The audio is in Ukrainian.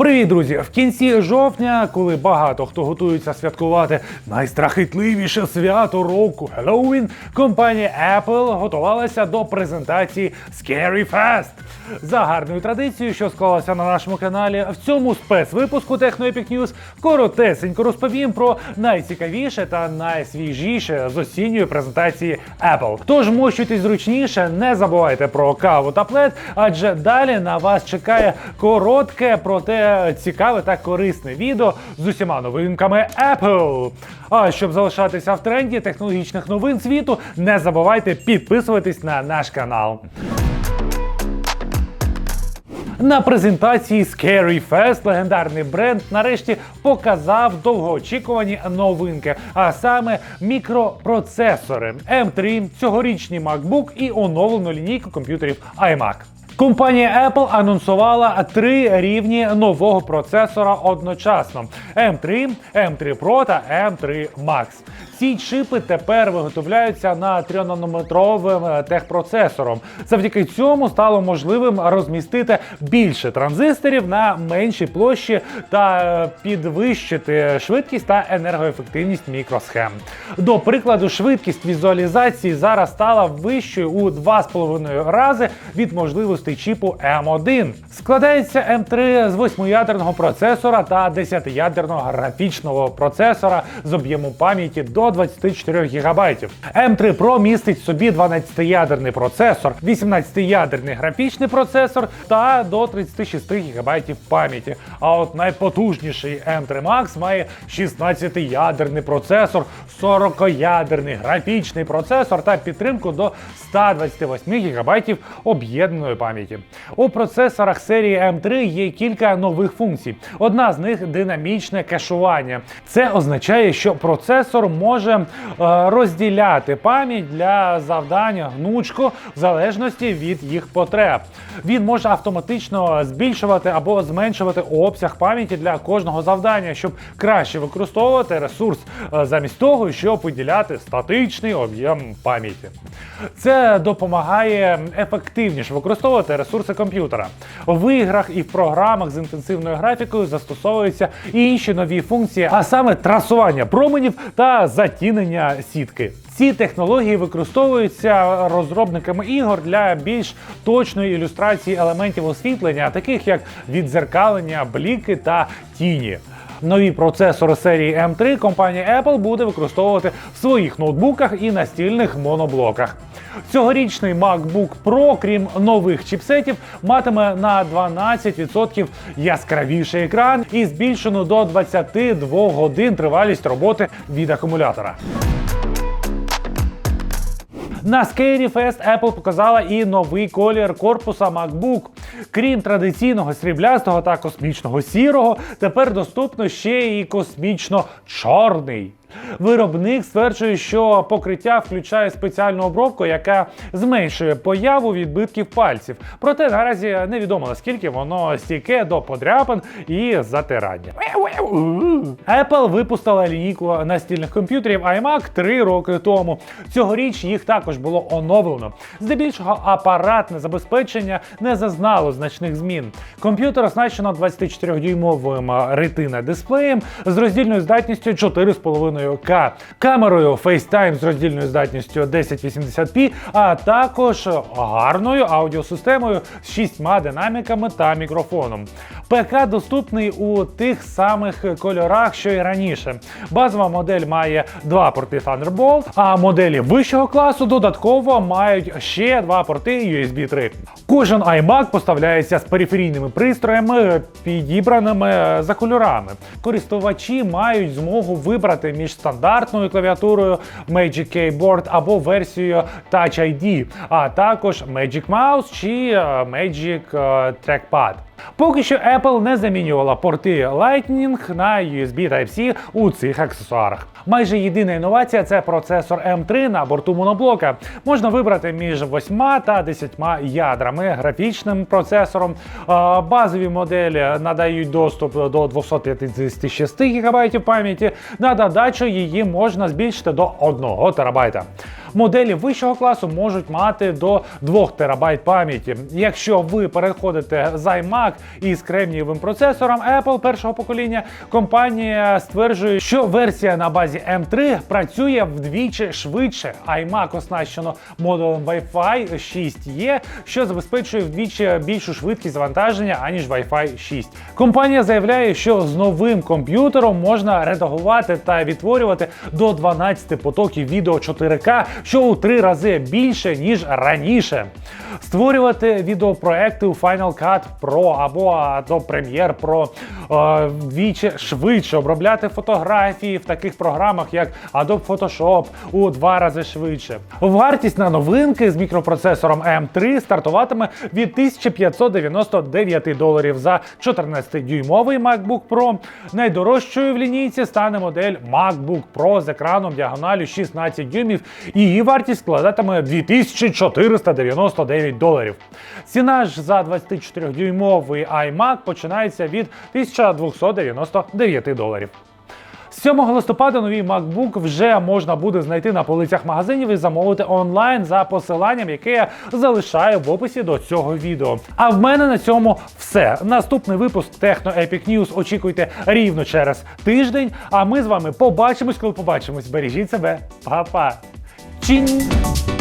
Привіт, друзі! В кінці жовтня, коли багато хто готується святкувати найстрахітливіше свято року Halloween, компанія Apple готувалася до презентації Scary Fest. За гарною традицією, що склалася на нашому каналі, в цьому спецвипуску Techno News коротесенько розповім про найцікавіше та найсвіжіше з осінньої презентації Apple. Тож мощуйтесь зручніше, не забувайте про каву та плед, адже далі на вас чекає коротке, проте цікаве та корисне відео з усіма новинками Apple. А щоб залишатися в тренді технологічних новин світу, не забувайте підписуватись на наш канал. На презентації Scary Fest легендарний бренд нарешті показав довгоочікувані новинки, а саме мікропроцесори M3, цьогорічний MacBook і оновлену лінійку комп'ютерів iMac. Компанія Apple анонсувала три рівні нового процесора одночасно: M3, M3 Pro та M3 Max. Ці чипи тепер виготовляються на 3-нанометровим техпроцесором. Завдяки цьому стало можливим розмістити більше транзисторів на меншій площі та е, підвищити швидкість та енергоефективність мікросхем. До прикладу, швидкість візуалізації зараз стала вищою у 2,5 рази від можливостей чіпу M1. Складається M3 з 8-ядерного процесора та 10-ядерного графічного процесора з об'ємом пам'яті до 24 ГБ. M3 Pro містить собі 12-ядерний процесор, 18-ядерний графічний процесор та до 36 ГБ пам'яті. А от найпотужніший M3 Max має 16-ядерний процесор, 40-ядерний графічний процесор та підтримку до 128 ГБ об'єднаної пам'яті. У процесорах серії M3 є кілька нових функцій. Одна з них динамічне кешування. Це означає, що процесор може е, розділяти пам'ять для завдання гнучко в залежності від їх потреб. Він може автоматично збільшувати або зменшувати обсяг пам'яті для кожного завдання, щоб краще використовувати ресурс е, замість того, щоб виділяти статичний об'єм пам'яті. Це допомагає ефективніше використовувати ресурси комп'ютера. В іграх і в програмах з інтенсивною графікою застосовуються і інші нові функції, а саме трасування променів та затінення сітки. Ці технології використовуються розробниками ігор для більш точної ілюстрації елементів освітлення, таких як відзеркалення, бліки та тіні. Нові процесори серії M3 компанія Apple буде використовувати в своїх ноутбуках і настільних моноблоках. Цьогорічний MacBook Pro, крім нових чіпсетів, матиме на 12% яскравіший екран і збільшену до 22 годин тривалість роботи від акумулятора. На Scary Fest Apple показала і новий колір корпуса MacBook. Крім традиційного сріблястого та космічного сірого, тепер доступно ще і космічно чорний. Виробник стверджує, що покриття включає спеціальну обробку, яка зменшує появу відбитків пальців. Проте наразі невідомо наскільки воно стійке до подряпин і затирання. Apple випустила лінійку настільних комп'ютерів iMac 3 роки тому. Цьогоріч їх також було оновлено. Здебільшого апаратне забезпечення не зазнало значних змін. Комп'ютер оснащено 24-дюймовим ретина дисплеєм з роздільною здатністю 4,5К, камерою FaceTime з роздільною здатністю 1080p, а також гарною аудіосистемою з шістьма динаміками та мікрофоном. ПК доступний у тих самих кольорах, що й раніше. Базова модель має два порти Thunderbolt, а моделі вищого класу додатково мають ще два порти USB 3. Кожен iMac поставляється з периферійними пристроями, підібраними за кольорами. Користувачі мають змогу вибрати між стандартною клавіатурою Magic Keyboard або версією Touch ID, а також Magic Mouse чи е, Magic е, Trackpad. Поки що Apple не замінювала порти Lightning на USB Type-C у цих аксесуарах. Майже єдина інновація це процесор M3 на борту моноблока. Можна вибрати між 8 та 10 ядрами, графічним процесором. Базові моделі надають доступ до 256 ГБ пам'яті. На додачу її можна збільшити до 1 ТБ. Моделі вищого класу можуть мати до 2 терабайт пам'яті. Якщо ви переходите з iMac із кремнієвим процесором Apple першого покоління, компанія стверджує, що версія на базі M3 працює вдвічі швидше. iMac оснащено модулем Wi-Fi 6E, що забезпечує вдвічі більшу швидкість завантаження аніж Wi-Fi 6. Компанія заявляє, що з новим комп'ютером можна редагувати та відтворювати до 12 потоків відео 4К, що у три рази більше ніж раніше. Створювати відеопроекти у Final Cut Pro або Adobe Premiere Pro вдвічі швидше обробляти фотографії в таких програмах, як Adobe Photoshop у два рази швидше. Вартість на новинки з мікропроцесором M3 стартуватиме від 1599 доларів за 14-дюймовий MacBook Pro. Найдорожчою в лінійці стане модель MacBook Pro з екраном діагоналю 16 дюймів. Її вартість складатиме 2499 доларів. Ціна ж за 24-дюймовий iMac починається від 1299 доларів. 7 листопада новий MacBook вже можна буде знайти на полицях магазинів і замовити онлайн за посиланням, яке я залишаю в описі до цього відео. А в мене на цьому все. Наступний випуск Techno Epic News очікуйте рівно через тиждень. А ми з вами побачимось, коли побачимось. Бережіть себе, Па-па! Чинь!